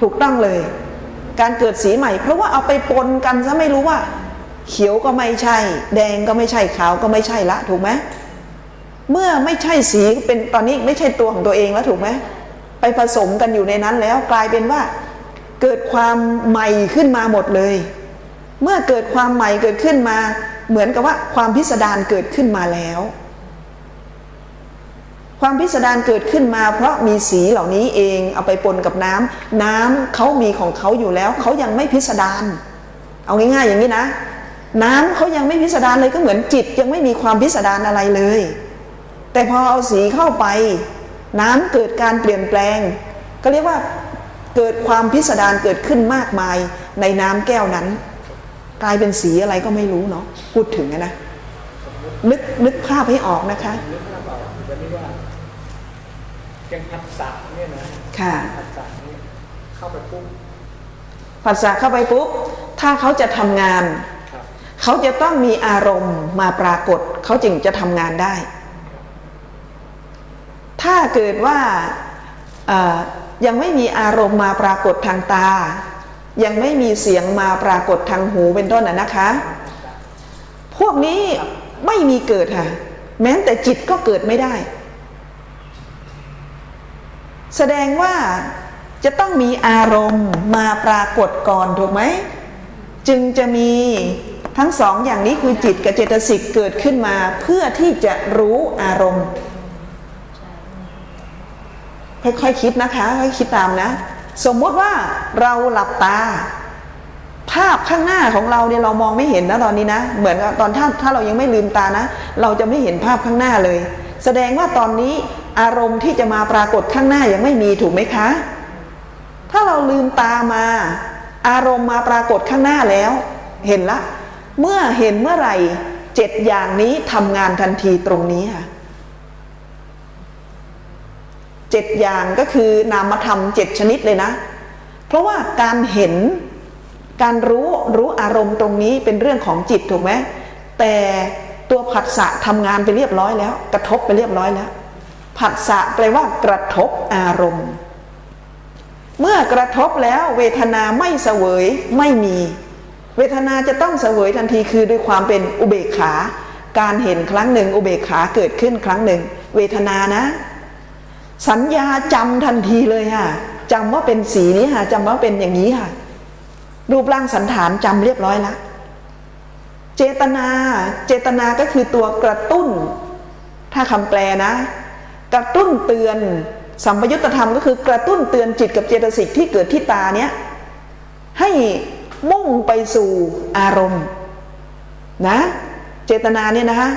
ถูกต้องเลย การเกิดสีใหม่ เพราะว่าเอาไปปนกันซะไม่รู้ว่า เขียวก็ไม่ใช่ แดงก็ไม่ใช่ขาวก็ไม่ใช่ละ ถูกไหมเมื่อไม่ใช่สีเป็นตอนนี้ไม่ใช่ตัวของตัวเองแล้วถูกไหมไปผสมกันอยู่ในนั้นแล้วกลายเป็นว่า เกิดความใหม่ขึ้นมาหมดเลย เมื่อเกิดความใหม่เกิดขึ้นมา เหมือนกับว่าความพิสดารเกิดขึ้นมาแล้ว ความพิสดารเกิดขึ้นมา เพราะมีสีเหล่านี้เองเอาไปปนกับน้ำน้ำเขามีของเขาอยู่แล้วเขายังไม่พิสดารเอาง่ายๆอย่างนี้นะ น้ำเขายังไม่พิสดารเลยก็เหมือนจิตยังไม่มีความพิสดารอะไรเลย แต่พอเอาสีเข้าไป น้ำเกิดการเปลี่ยนแปลง ก็เรียกว่าเกิดความพิสดารเกิดขึ้นมากมายในน้ำแก้วนั้น กลายเป็นสีอะไรก็ไม่รู้เนาะพูดถึงนะ นึกนึกภาพให้ออกนะคะนึกภาพออกจะไม่ว่าแกงผัดสะเนี่ยนะค่ะผัดสะนี่ยเข้าไปปุ๊บผัสสะเข้าไปปุ๊บ ถ้าเขาจะทำงาน เขาจะต้องมีอารมณ์มาปรากฏ เขาจึงจะทำงานได้ ถ้าเกิดว่ายังไม่มีอารมณ์มาปรากฏทางตา ยังไม่มีเสียงมาปรากฏทางหูเป็นต้นนะนะคะ พวกนี้ ไม่มีเกิดค่ะ แม้แต่จิตก็เกิดไม่ได้ แสดงว่าจะต้องมีอารมณ์มาปรากฏก่อนถูกไหม จึงจะมีทั้งสองอย่างนี้คือจิตกับเจตสิกเกิดขึ้นมาเพื่อที่จะรู้อารมณ์ ค่อยๆคิดนะคะค่อยคิดตามนะ สมมติว่าเราหลับตา ภาพข้างหน้าของเราเนี่ยเรามองไม่เห็นนะตอนนี้นะ เหมือนกับตอนถ้าถ้าเรายังไม่ลืมตานะ เราจะไม่เห็นภาพข้างหน้าเลย แสดงว่าตอนนี้อารมณ์ที่จะมาปรากฏข้างหน้ายังไม่มีถูกไหมคะ ถ้าเราลืมตามา อารมณ์มาปรากฏข้างหน้าแล้ว เห็นละ เมื่อเห็นเมื่อไหร่เจ็ดอย่างนี้ทำงานทันทีตรงนี้ค่ะเจ็ดอย่างก็คือนามธรรมเจ็ดชนิดเลยนะ เพราะว่าการเห็น การรู้รู้อารมณ์ตรงนี้เป็นเรื่องของจิตถูกไหมแต่ตัวผัสสะทำงานไปเรียบร้อยแล้ว กระทบไปเรียบร้อยแล้วผัสสะแปลว่ากระทบอารมณ์ เมื่อกระทบแล้วเวทนาไม่เสวยไม่มี เวทนาจะต้องเสวยทันทีคือด้วยความเป็นอุเบกขา การเห็นครั้งหนึ่งอุเบกขาเกิดขึ้นครั้งหนึ่ง เวทนานะ สัญญาจำทันทีเลยค่ะจำว่าเป็นสีนี้ค่ะจำว่าเป็นอย่างนี้ค่ะ รูปร่างสันฐานจำเรียบร้อยแล้วเจตนา เจตนาก็คือตัวกระตุ้น ถ้าคำแปลนะ กระตุ้นเตือน สัมปยุตธรรมก็คือกระตุ้นเตือนจิตกับเจตสิกที่เกิดที่ตาเนี้ยให้มุ่งไปสู่อารมณ์ นะ เจตนาเนี่ยนะคะ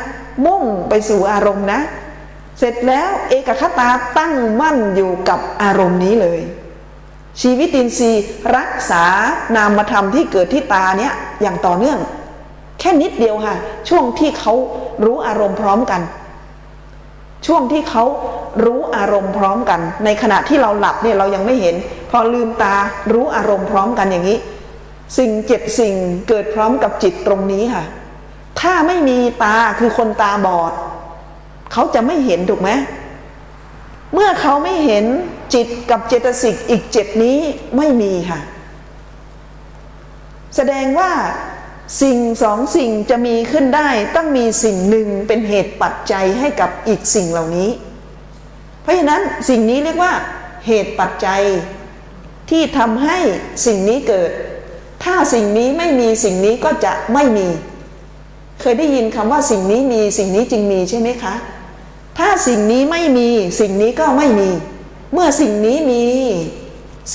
มุ่งไปสู่อารมณ์นะ เสร็จแล้วเอกคตาตั้งมั่นอยู่กับอารมณ์นี้เลย ชีวิตินทรีย์รักษานามธรรมที่เกิดที่ตาเนี้ยอย่างต่อเนื่อง แค่นิดเดียวค่ะ ช่วงที่เขารู้อารมณ์พร้อมกัน ช่วงที่เขารู้อารมณ์พร้อมกัน ในขณะที่เราหลับเนี่ยเรายังไม่เห็น พอลืมตารู้อารมณ์พร้อมกันอย่างนี้ สิ่งเจ็ดสิ่งเกิดพร้อมกับจิตตรงนี้ค่ะ ถ้าไม่มีตาคือคนตาบอด เขาจะไม่เห็นถูกไหม เมื่อเขาไม่เห็นจิตกับเจตสิกอีกเจ็ดนี้ไม่มีค่ะ แสดงว่าสิ่งสองสิ่งจะมีขึ้นได้ต้องมีสิ่งหนึ่งเป็นเหตุปัจจัยให้กับอีกสิ่งเหล่านี้ เพราะฉะนั้นสิ่งนี้เรียกว่า เหตุปัจจัยที่ทำให้สิ่งนี้เกิด ถ้าสิ่งนี้ไม่มีสิ่งนี้ก็จะไม่มี เคยได้ยินคำว่าสิ่งนี้มีสิ่งนี้จึงมีใช่ไหมคะ ถ้าสิ่งนี้ไม่มี สิ่งนี้ก็ไม่มี เมื่อสิ่งนี้มี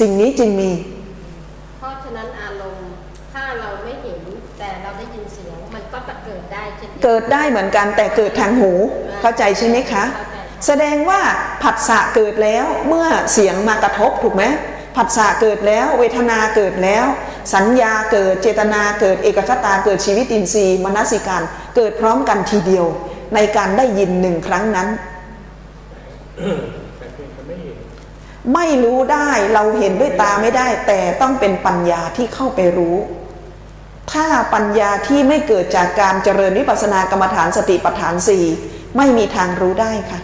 สิ่งนี้จึงมี เพราะฉะนั้นอารมณ์ถ้าเราไม่เห็นแต่เราได้ยินเสียงมันก็จะเกิดได้เช่นเดียวเกิดได้เหมือนกันแต่เกิดทางหู เข้าใจใช่ไหมคะเข้าใจแสดงว่าผัสสะเกิดแล้วเมื่อเสียงมากระทบถูกไหมผัสสะเกิดแล้ว เวทนาเกิดแล้ว สัญญาเกิดเจตนาเกิดเอกคตาเกิดชีวิตินทรีย์มนสิการ เกิดพร้อมกันทีเดียว ในการได้ยินหนึ่งครั้งนั้นแต่เพียงแต่ไม่เห็นไม่รู้ได้เราเห็นด้วยตาไม่ได้ แต่ต้องเป็นปัญญาที่เข้าไปรู้ ถ้าปัญญาที่ไม่เกิดจากการเจริญวิปัสสนากรรมฐานสติปัฏฐานสี่ไม่มีทางรู้ได้ค่ะ